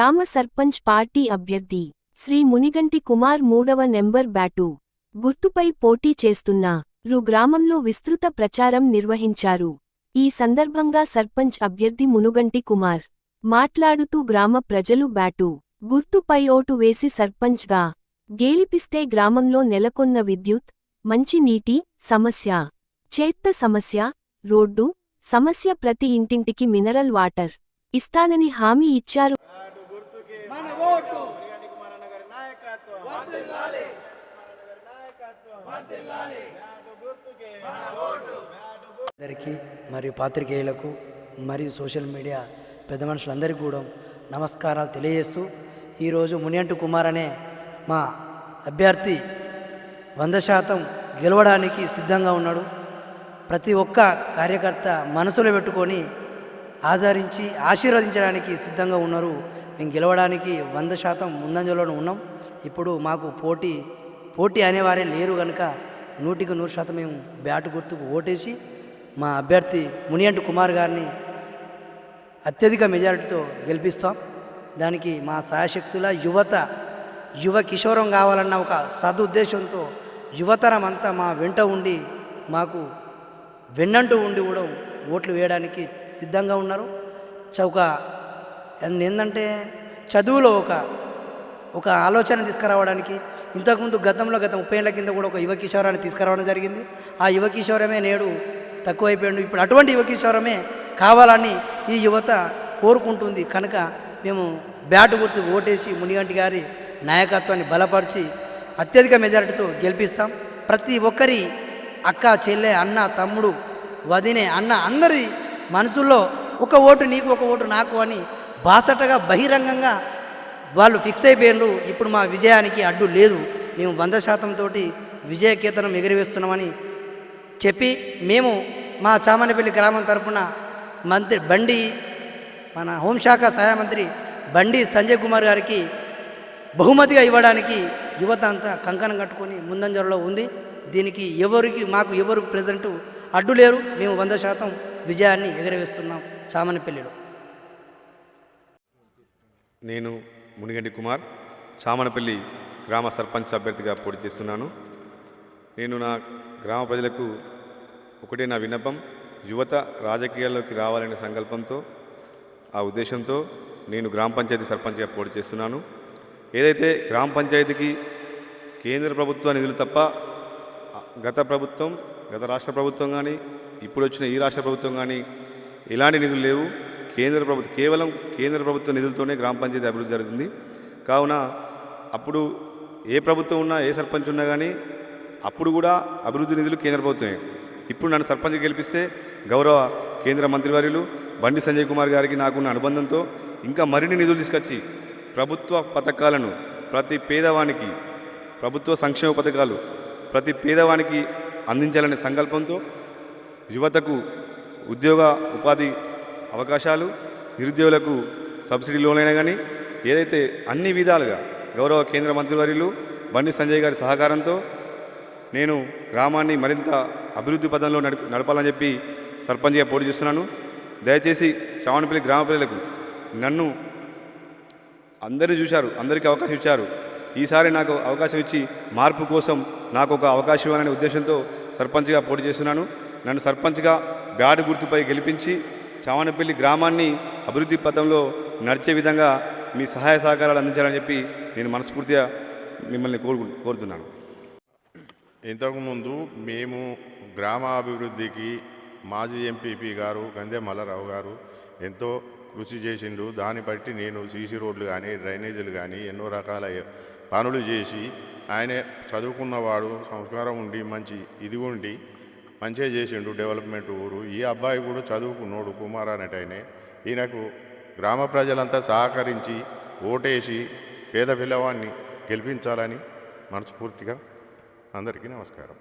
గ్రామ సర్పంచ్ పార్టీ అభ్యర్థి శ్రీ మునిగంటి కుమార్ మూడవ నెంబర్ బ్యాటు. గుర్తుపై పోటీ చేస్తున్న రు గ్రామంలో విస్తృత ప్రచారం నిర్వహించారు. ఈ సందర్భంగా సర్పంచ్ అభ్యర్థి మునుగంటి కుమార్ మాట్లాడుతూ గ్రామ ప్రజలు బ్యాటు గుర్తుపై ఓటు వేసి సర్పంచ్గా గేలిపిస్తే గ్రామంలో నెలకొన్న విద్యుత్ మంచినీటి సమస్య చేత్త సమస్య రోడ్డు సమస్య ప్రతి ఇంటింటికి మినరల్ వాటర్ ఇస్తానని హామీ ఇచ్చారు మన ఓటు కుమారన్న గారి నాయకత్వం వర్ధిల్లాలి. బ్యాటు గుర్తుకే అందరికీ మరియు పాత్రికేయులకు మరియు సోషల్ మీడియా పెద్ద మనుషులందరికీ కూడా నమస్కారాలు తెలియజేస్తూ ఈరోజు మునియంటు కుమార్ అనే మా అభ్యర్థి వంద శాతం గెలవడానికి సిద్ధంగా ఉన్నాడు. ప్రతి ఒక్క కార్యకర్త మనసులో పెట్టుకొని ఆదరించి ఆశీర్వదించడానికి సిద్ధంగా ఉన్నారు. మేము గెలవడానికి వంద శాతం ముందంజలోనే ఉన్నాం. ఇప్పుడు మాకు పోటీ పోటీ అనేవారే లేరు కనుక నూటికి నూరు శాతం మేము బ్యాట్ గుర్తుకు ఓటేసి మా అభ్యర్థి మునియంటు కుమార్ గారిని అత్యధిక మెజారిటీతో గెలిపిస్తాం. దానికి మా సాయశక్తుల యువత యువ కిషోరం కావాలన్న ఒక సదుద్దేశంతో యువతరం అంతా మా వెంట ఉండి మాకు వెన్నంటూ ఉండి కూడా ఓట్లు వేయడానికి సిద్ధంగా ఉన్నారు. చౌక ఏంటంటే చదువులో ఒక ఒక ఆలోచన తీసుకురావడానికి ఇంతకుముందు గతంలో గత ముప్పై ఏళ్ళ కింద కూడా ఒక యువ కిషోరాన్ని తీసుకురావడం జరిగింది. ఆ యువ కిషోరమే నేడు తక్కువైపోయాడు. ఇప్పుడు అటువంటి యువ కిషోరమే కావాలని ఈ యువత కోరుకుంటుంది. కనుక మేము బ్యాట్ గుర్తు ఓటేసి మునిగంటి గారి నాయకత్వాన్ని బలపరిచి అత్యధిక మెజారిటీతో గెలిపిస్తాం. ప్రతి ఒక్కరి అక్క చెల్లె అన్న తమ్ముడు వదినే అన్న అందరి మనసుల్లో ఒక ఓటు నీకు ఒక ఓటు నాకు అని బాసటగా బహిరంగంగా వాళ్ళు ఫిక్స్ అయిపోయారు ఇప్పుడు మా విజయానికి అడ్డు లేదు. మేము వంద శాతంతో విజయకేతనం ఎగిరివేస్తున్నామని చెప్పి మేము మా చామనపల్లి గ్రామం తరపున మంత్రి బండి మన హోంశాఖ సహాయ మంత్రి బండి సంజయ్ కుమార్ గారికి బహుమతిగా ఇవ్వడానికి యువత అంతా కంకణం కట్టుకొని ముందంజలో ఉంది. దీనికి ఎవరికి మాకు ఎవరు ప్రజెంట్ అడ్డు లేరు. మేము వంద శాతం విజయాన్ని ఎగరవేస్తున్నాం చామనపల్లిలో. నేను మునిగండి కుమార్ చామనపల్లి గ్రామ సర్పంచ్ అభ్యర్థిగా పోటీ చేస్తున్నాను. నేను నా గ్రామ ప్రజలకు ఒకటే నా విన్నపం యువత రాజకీయాల్లోకి రావాలనే సంకల్పంతో ఆ ఉద్దేశంతో నేను గ్రామ పంచాయతీ సర్పంచ్గా పోటీ చేస్తున్నాను. ఏదైతే గ్రామ పంచాయతీకి కేంద్ర ప్రభుత్వ నిధులు తప్ప గత ప్రభుత్వం గత రాష్ట్ర ప్రభుత్వం కానీ ఇప్పుడు వచ్చిన ఈ రాష్ట్ర ప్రభుత్వం కానీ ఎలాంటి నిధులు లేవు. కేంద్ర ప్రభుత్వం కేవలం కేంద్ర ప్రభుత్వ నిధులతోనే గ్రామ పంచాయతీ అభివృద్ధి జరుగుతుంది. కావున అప్పుడు ఏ ప్రభుత్వం ఉన్నా ఏ సర్పంచ్ ఉన్నా కానీ అప్పుడు కూడా అభివృద్ధి నిధులు కేంద్ర ప్రభుత్వమే. ఇప్పుడు నన్ను సర్పంచ్ గెలిపిస్తే గౌరవ కేంద్ర మంత్రివర్యులు బండి సంజయ్ కుమార్ గారికి నాకున్న అనుబంధంతో ఇంకా మరిన్ని నిధులు తీసుకొచ్చి ప్రభుత్వ పథకాలను ప్రతి పేదవానికి ప్రభుత్వ సంక్షేమ పథకాలు ప్రతి పేదవానికి అందించాలనే సంకల్పంతో యువతకు ఉద్యోగ ఉపాధి అవకాశాలు నిరుద్యోగులకు సబ్సిడీ లోనైనా కానీ ఏదైతే అన్ని విధాలుగా గౌరవ కేంద్ర మంత్రివర్యులు బండి సంజయ్ గారి సహకారంతో నేను గ్రామాన్ని మరింత అభివృద్ధి పదంలో నడపాలని చెప్పి సర్పంచ్గా పోటీ చేస్తున్నాను. దయచేసి చావనపల్లి గ్రామ ప్రజలకు నన్ను అందరూ చూశారు అందరికీ అవకాశం ఇచ్చారు. ఈసారి నాకు అవకాశం ఇచ్చి మార్పు కోసం నాకు ఒక అవకాశం ఇవ్వాలనే ఉద్దేశంతో సర్పంచ్గా పోటీ చేస్తున్నాను. నన్ను సర్పంచ్గా బ్యాడ్ గుర్తుపై గెలిపించి చావనపల్లి గ్రామాన్ని అభివృద్ధి పథంలో నడిచే విధంగా మీ సహాయ సహకారాలు అందించాలని చెప్పి నేను మనస్ఫూర్తిగా మిమ్మల్ని కోరు కోరుతున్నాను. ఇంతకుముందు మేము గ్రామాభివృద్ధికి మాజీ ఎంపీపీ గారు గంధె మల్లారావు గారు ఎంతో కృషి చేసిండు. దాన్ని బట్టి నేను సీసీ రోడ్లు కానీ డ్రైనేజీలు కానీ ఎన్నో రకాల పనులు చేసి ఆయన చదువుకున్నవాడు సంస్కారం ఉండి మంచి ఇది ఉండి మంచిగా చేసిండు డెవలప్మెంట్ ఊరు. ఈ అబ్బాయి కూడా చదువుకున్నోడు కుమార్ అనేటైనే ఈయనకు గ్రామ ప్రజలంతా సహకరించి ఓటేసి పేద పిల్లవాడిని గెలిపించాలని మనస్ఫూర్తిగా అందరికీ నమస్కారం.